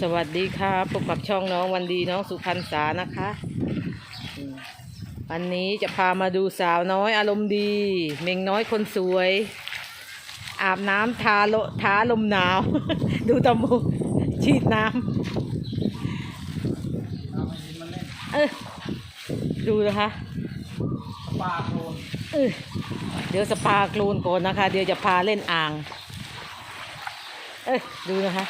สวัสดีค่ะพบกับช่องน้องวันดีน้องสุพรรณษานะคะอืมวันนี้จะพามาดูสาวน้อยอารมณ์ดี เมงน้อยคนสวย อาบน้ำทาโลท้าลมหนาว ดูตะมูฉีดน้ำเออดูนะคะปลาโคลนเออเดี๋ยวสปาโคลูนก่อนนะคะ เดี๋ยวจะพาเล่นอ่าง เอ้ยดูนะคะ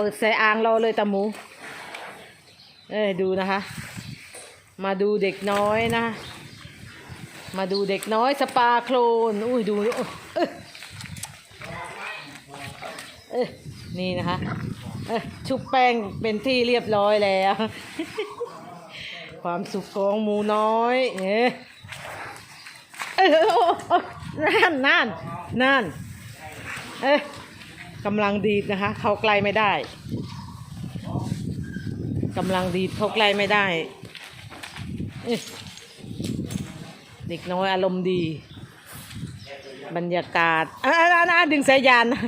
เปิดใส่อ่างรอเลยตาหมู เอ้ยดูนะคะ มาดูเด็กน้อยนะ มาดูเด็กน้อยสปาโคลน อุ้ยดูดูเอ้ยเอ้ยนี่นะคะเอ้ยชุบแป้งเป็นที่เรียบร้อยแล้ว ความสุขของหมูน้อย เอ้ยเออนั่นนั่นนั่นเอ้ย กำลังดีดนะคะ เข้าใกล้ไม่ได้กำลังดีดเข้าใกล้ไม่ได้ เด็กน้อยอารมณ์ดี บรรยากาศอะอะอะดึงสายยานนะ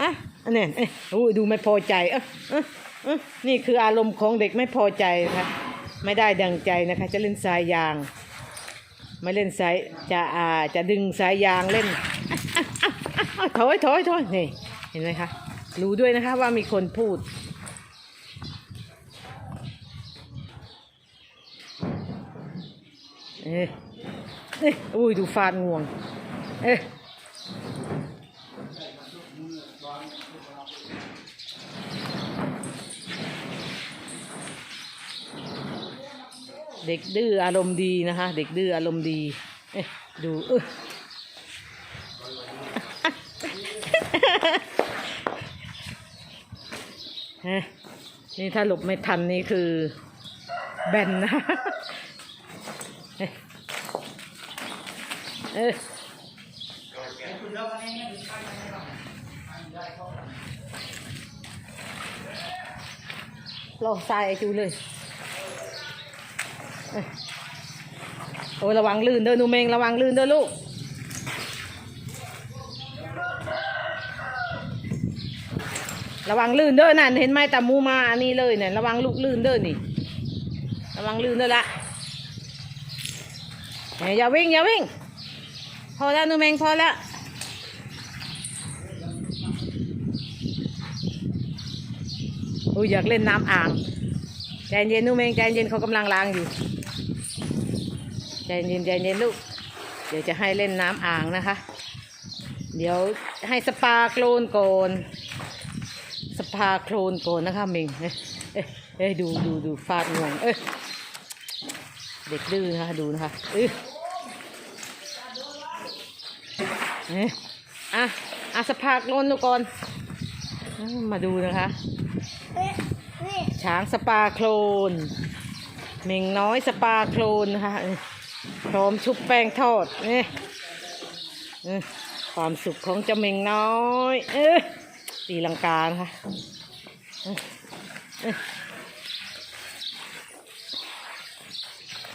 อะอันนี้อ้ยโอ้ดูไม่พอใจเอ้ยเอ้ยเอ้ยนี่คืออารมณ์ของเด็กไม่พอใจนะคะไม่ได้ดังใจนะคะ จะเล่นสายยาง ไม่เล่นสายจะอ่าจะดึงสายยางเล่นถอยถอยถอยนี่ ห็นไหมคะ รู้ด้วยนะคะว่ามีคนพูด เอ้ยเอ้ยอุ้ยดูฟาดงวง เอ้ยเด็กดื้ออารมณ์ดีนะคะ เด็กดื้ออารมณ์ดี เอ้ยดูเอ้ย นี่ถ้าหลบไม่ทันนี่คือแบนนะเอ้ยเอ้ยรอทรายไอจูเลยเอ้ยโอ้ยระวังลื่นเด้อนูเมงระวังลื่นเด้อลูก ระวังลื่นเด้อนั่นเห็นไหมตามูมาอันนี้เลยเนี่ยระวังลูกลื่นเด้อนี่ ระวังลื่นเด้อละเฮ้ยอย่าวิ่งอย่าวิ่ง พอแล้วนูเมงพอแล้วอุ้ยอยากเล่นน้ำอ่างใจเย็นนูเมงใจเย็นเขากำลังล้างอยู่ใจเย็นใจเย็นลูก เดี๋ยวจะให้เล่นน้ำอ่างนะคะ เดี๋ยวให้สปาโคลนก่อน สปาโคลนก่อนนะคะเมงเอ้ยเอ้ยดูดูดูฟาดงวงเอ้ยเด็กดื้อนะคะดูนะคะเอ้ยเอ้ยอะอะสปาโคลนดูก่อนมาดูนะคะ ช้างสปาโคลนเมงน้อยสปาโคลนนะคะพร้อมชุบแป้งทอดเนี่ยความสุขของเจ้าเมงน้อย เอ้ย ตีลังกานะคะ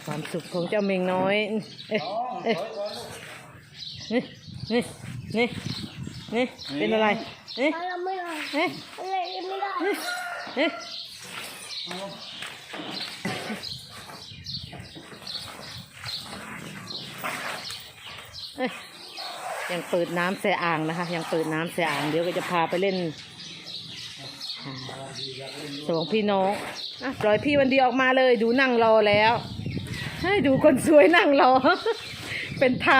ความสุขของเจ้าเมงน้อยเอ้ยเอ้ยนี่ นี่ นี่ นี่ เป็นอะไรเอ้ยอะไรไม่ได้อะไรไม่ได้ เอ๊ะเอ๊ะ ยังเปิดน้ำแสอ่างนะคะ ยังเปิดน้ำแสอ่างเดี๋ยวก็จะพาไปเล่นสองพี่น้องอะปล่อยพี่วันดีออกมาเลย ดูนั่งรอแล้วให้ดูคนสวยนั่งรอ เป็นท่า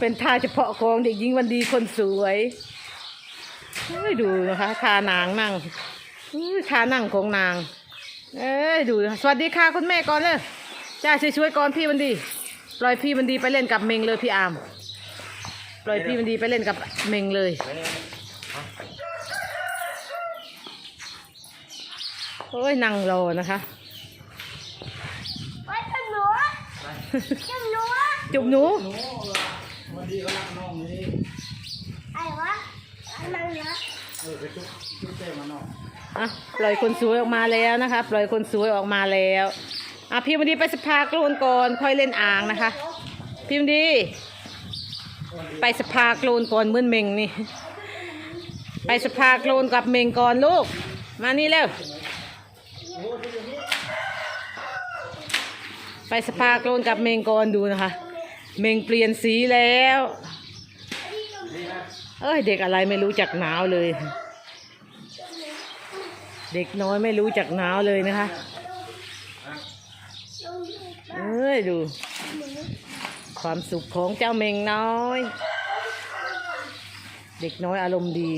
เป็นท่าเฉพาะของเด็กหญิงวันดีคนสวยให้ดูนะคะท่านางนั่งท่านั่งของนาง เอ้ยดูสวัสดีค่ะคุณแม่ก่อนเลยจ้าช่วยๆก่อนพี่มันดี ปล่อยพี่มันดีไปเล่นกับเมงเลยพี่อาม ปล่อยพี่มันดีไปเล่นกับเมงเลย โอ้ยนั่งรอนะคะไว้จังหนูจังหนูจุบหนูหนูวันดีก็รักน้องนี่ไอ้วะอะไรนะเออไปจุ๊บจุ๊บเต้มาน้องอะปล่อยคนสวยออกมาแล้วนะคะปล่อยคนสวยออกมาแล้วอะพี่มันดีไปสภากลูนก่อนค่อยเล่นอ่างนะคะ พี่มันดีเอ ไปสภาโคลนก่อนเหมือนเมงนี่ ไปสภาโคลนกับเมงก่อนลูก มานี่เร็ว ไปสภาโคลนกับเมงก่อนดูนะคะ เมงเปลี่ยนสีแล้ว เอ้ยเด็กอะไรไม่รู้จักหนาวเลย เด็กน้อยไม่รู้จักหนาวเลยนะคะ เอ้ยดู ความสุขของเจ้าเมงน้อย เด็กน้อยอารมณ์ดี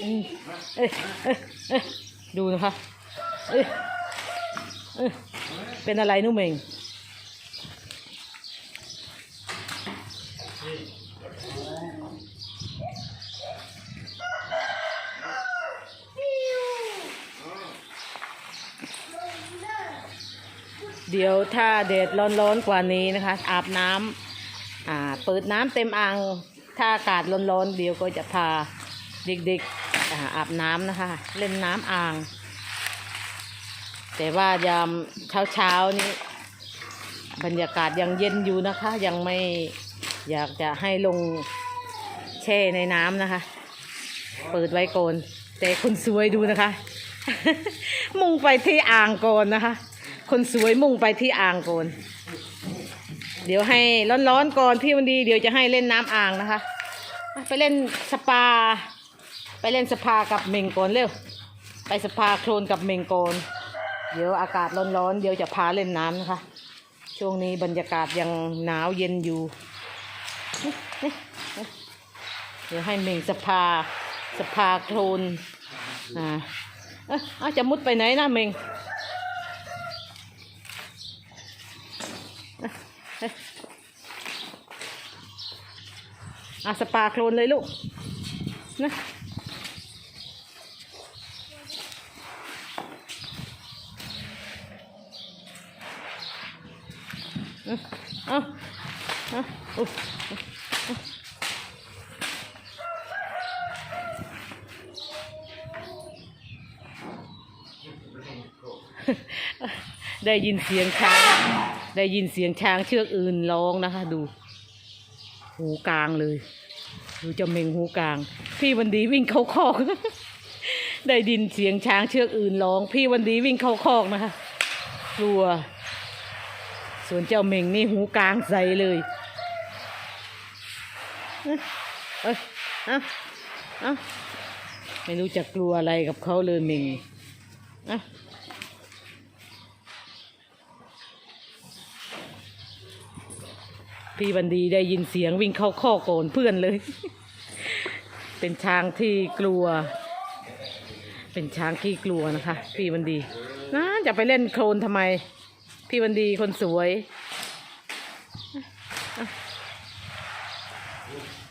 เอ้เอ้เอ้ดูนะคะเอ้เอ้เป็นอะไรนุ่มเมง เดี๋ยวถ้าแดดร้อนๆกว่านี้นะคะ อาบน้ำอ่าเปิดน้ำเต็มอ่างถ้าอากาศร้อนๆเดี๋ยวก็จะพาเด็กๆอ่าอาบน้ำนะคะ เล่นน้ำอ่าง แต่ว่ายามเช้าๆนี้บรรยากาศยังเย็นอยู่นะคะ ยังไม่อยากจะให้ลงแช่ในน้ำนะคะ เปิดไว้ก่อนแต่คนสวยดูนะคะ มุ่งไปที่อ่างก่อนนะคะ คนสวยมุ่งไปที่อ่างก่อนเดี๋ยวให้ร้อนๆก่อนพี่วันดี เดี๋ยวจะให้เล่นน้ำอ่างนะคะ ไปเล่นสปา ไปเล่นสปากับเมงก่อนเร็ว ไปสปาโคลนกับเมงก่อนเดี๋ยวอากาศร้อนๆ เดี๋ยวจะพาเล่นน้ำนะคะ ช่วงนี้บรรยากาศยังหนาวเย็นอยู่เดี๋ยวให้เมงสภาสภาโคลนอ่าเอ้ยเอาจะมุดไปไหนนะเมงเอ้ยเอ้ยเอาสปาโคลนเลยลูกนะเอาเอาอาอุ๊ได้ยินเสียงช้าง ได้ยินเสียงช้างเชือกอื่นร้องนะคะ ดู หูกลางเลยดูเจะเมงหูกลาง พี่วันดีวิ่งเข้าคอก ได้ยินเสียงช้างเชือกอื่นร้อง พี่วันดีวิ่งเข้าคอกนะคะกลัว ส่วนเจ้าเมงนี่หูกลางใสเลยเอ้ยเอ้ยเอ้าอ้าไม่รู้จะกลัวอะไรกับเขาเลยเมงอ้า พี่บันดีได้ยินเสียงวิ่งเข้าข้อโกนเพื่อนเลย เป็นช้างที่กลัว เป็นช้างที่กลัวนะคะ พี่บันดีนะจะไปเล่นโคลนทำไม พี่บันดีคนสวย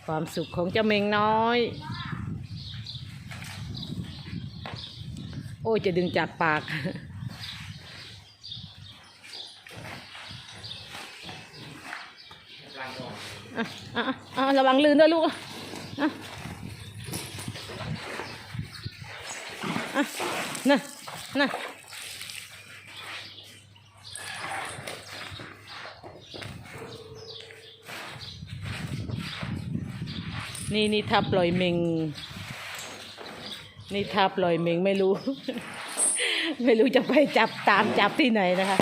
ความสุขของเจ้าเมงน้อย โอ้จะดึงจากปาก อะอะอะระวังลื่นด้วยลูกอะอะอะน่ะน่ะนี่นี่ถ้าปล่อยเมงนี่ถ้าปล่อยเมงไม่รู้ ไม่รู้จะไปจับตามจับที่ไหนนะคะ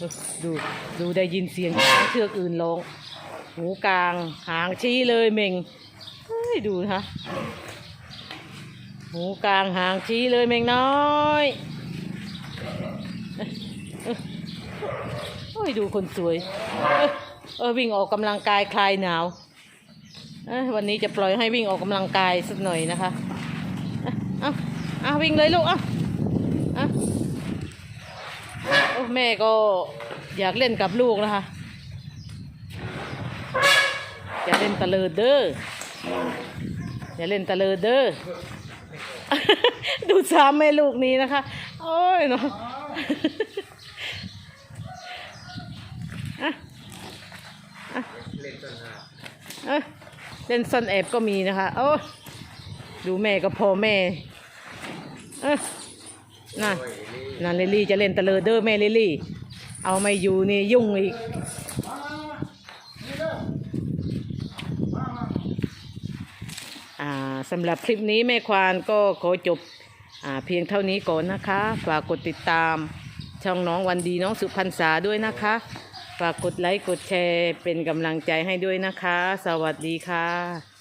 ดูดูได้ยินเสียงเชือกอื่นร้องหูกลางหางชี้เลยเม่งเฮ้ยดูนะหูกลางหางชี้เลยเม่งน้อยเอ้ยเอ้ยโอ้ยดูคนสวย เออวิ่งออกกำลังกายคลายหนาววันนี้จะปล่อยให้วิ่งออกกำลังกายสักหน่อยนะคะ เอ้ยเอาเอาวิ่งเลยลูกเอาเอา แม่ก็อยากเล่นกับลูกนะคะ อย่าเล่นตะเลิดเด้ออย่าเล่นตะเลิดเด้อดูสามแม่ลูกนี้นะคะ โอ้ยเนาะอะอะอะเล่นซ่อนแอบก็มีนะคะ โอ้ดูแม่ก็พอแม่ เอ้ยน่ะ นั่นลลี่จะเล่นตะเลอเดอร์แม่เลลี่ เอาไม่อยู่นี่ยุ่งอีกสำหรับคลิปนี้แม่ควานก็ขอจบเพียงเท่านี้ก่อนนะคะ ฝากกดติดตามช่องน้องวันดีน้องสุพรรณษาด้วยนะคะ ฝากกดไลค์กดแชร์เป็นกำลังใจให้ด้วยนะคะ สวัสดีค่ะ